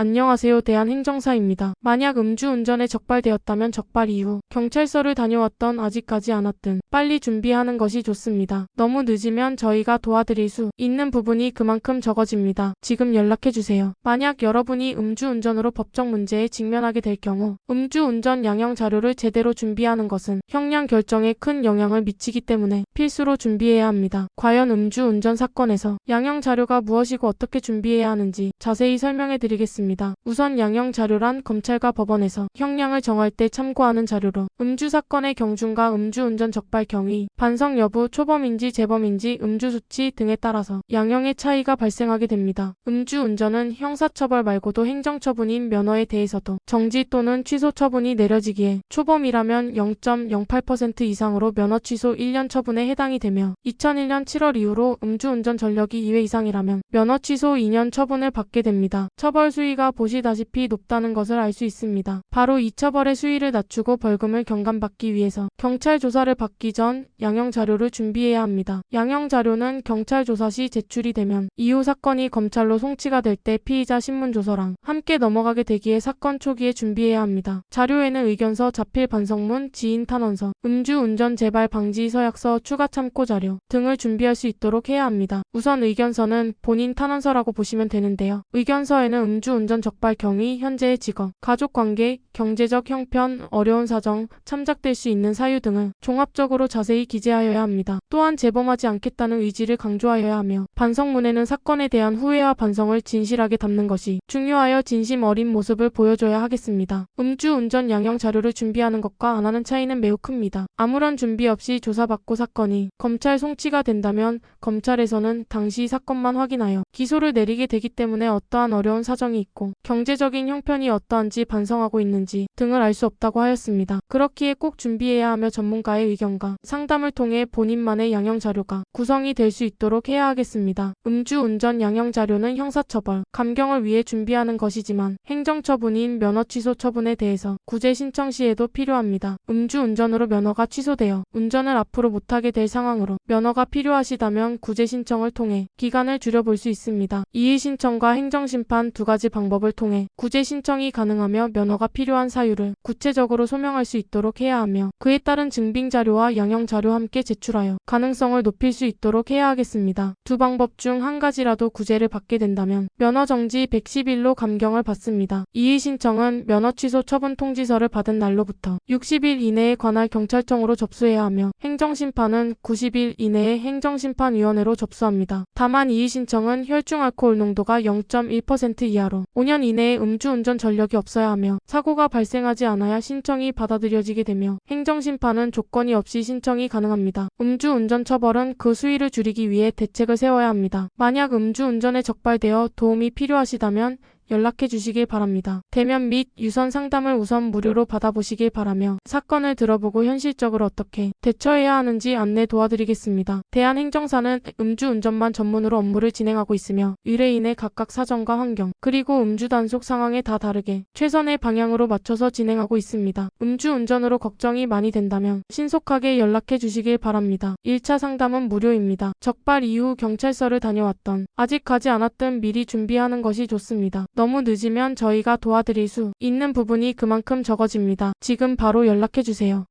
안녕하세요. 대한행정사입니다. 만약 음주운전에 적발되었다면 적발 이후 경찰서를 다녀왔던 아직까지 않았든 빨리 준비하는 것이 좋습니다. 너무 늦으면 저희가 도와드릴 수 있는 부분이 그만큼 적어집니다. 지금 연락해주세요. 만약 여러분이 음주운전으로 법적 문제에 직면하게 될 경우 음주운전 양형 자료를 제대로 준비하는 것은 형량 결정에 큰 영향을 미치기 때문에 필수로 준비해야 합니다. 과연 음주운전 사건에서 양형 자료가 무엇이고 어떻게 준비해야 하는지 자세히 설명해 드리겠습니다. 우선 양형 자료란 검찰과 법원에서 형량을 정할 때 참고하는 자료로 음주 사건의 경중과 음주운전 적발 경위, 반성 여부, 초범인지 재범인지 음주 수치 등에 따라서 양형의 차이가 발생하게 됩니다. 음주운전은 형사처벌 말고도 행정처분인 면허에 대해서도 정지 또는 취소 처분이 내려지기에 초범이라면 0.08% 이상으로 면허 취소 1년 처분에 해당이 되며 2001년 7월 이후로 음주운전 전력이 2회 이상이라면 면허 취소 2년 처분을 받게 됩니다. 처벌 수위가 보시다시피 높다는 것을 알 수 있습니다. 바로 이 처벌의 수위를 낮추고 벌금을 경감받기 위해서 경찰 조사를 받기 전 양형 자료를 준비해야 합니다. 양형 자료는 경찰 조사 시 제출이 되면 이후 사건이 검찰로 송치가 될 때 피의자 신문 조서랑 함께 넘어가게 되기에 사건 초기에 준비해야 합니다. 자료에는 의견서, 자필 반성문, 지인 탄원서, 음주 운전 재발 방지 서약서, 추가 참고 자료 등을 준비할 수 있도록 해야 합니다. 우선 의견서는 본인 탄원서라고 보시면 되는데요. 의견서에는 음주 운전 적발 경위, 현재의 직업, 가족 관계, 경제적 형편, 어려운 사정, 참작될 수 있는 사유 등을 종합적으로 자세히 기재하여야 합니다. 또한 재범하지 않겠다는 의지를 강조하여야 하며 반성문에는 사건에 대한 후회와 반성을 진실하게 담는 것이 중요하여 진심 어린 모습을 보여줘야 하겠습니다. 음주 운전 양형 자료를 준비하는 것과 안 하는 차이는 매우 큽니다. 아무런 준비 없이 조사받고 사건이 검찰 송치가 된다면 검찰에서는 당시 사건만 확인하여 기소를 내리게 되기 때문에 어떠한 어려운 사정이 있고 경제적인 형편이 어떠한지 반성하고 있는지 등을 알 수 없다고 하였습니다. 그렇기에 꼭 준비해야 하며 전문가의 의견과 상담을 통해 본인만의 양형 자료가 구성이 될 수 있도록 해야 하겠습니다. 음주 운전 양형 자료는 형사처벌, 감경을 위해 준비하는 것이지만 행정처분인 면허 취소 처분에 대해서 구제 신청 시에도 필요합니다. 음주 운전으로 면허가 취소되어 운전을 앞으로 못하게 될 상황으로 면허가 필요하시다면 구제 신청을 통해 기간을 줄여볼 수 있습니다. 이의 신청과 행정 심판 두 가지 방법 을 통해 구제 신청이 가능하며 면허가 필요한 사유를 구체적으로 소명할 수 있도록 해야 하며 그에 따른 증빙 자료와 양형 자료 함께 제출하여 가능성을 높일 수 있도록 해야 하겠습니다. 두 방법 중 한 가지라도 구제를 받게 된다면 면허 정지 110일로 감경을 받습니다. 이의 신청은 면허 취소 처분 통지서를 받은 날로부터 60일 이내에 관할 경찰청으로 접수해야 하며 행정심판은 90일 이내에 행정심판위원회로 접수합니다. 다만 이의 신청은 혈중 알코올 농도가 0.1% 이하로 5년 이내에 음주운전 전력이 없어야 하며 사고가 발생하지 않아야 신청이 받아들여지게 되며 행정심판은 조건이 없이 신청이 가능합니다. 음주운전 처벌은 그 수위를 줄이기 위해 대책을 세워야 합니다. 만약 음주운전에 적발되어 도움이 필요하시다면 연락해 주시길 바랍니다. 대면 및 유선 상담을 우선 무료로 받아보시길 바라며 사건을 들어보고 현실적으로 어떻게 대처해야 하는지 안내 도와드리겠습니다. 대한행정사는 음주운전만 전문으로 업무를 진행하고 있으며 의뢰인의 각각 사정과 환경 그리고 음주 단속 상황에 다 다르게 최선의 방향으로 맞춰서 진행하고 있습니다. 음주운전으로 걱정이 많이 된다면 신속하게 연락해 주시길 바랍니다. 1차 상담은 무료입니다. 적발 이후 경찰서를 다녀왔던 아직 가지 않았든 미리 준비하는 것이 좋습니다. 너무 늦으면 저희가 도와드릴 수 있는 부분이 그만큼 적어집니다. 지금 바로 연락해 주세요.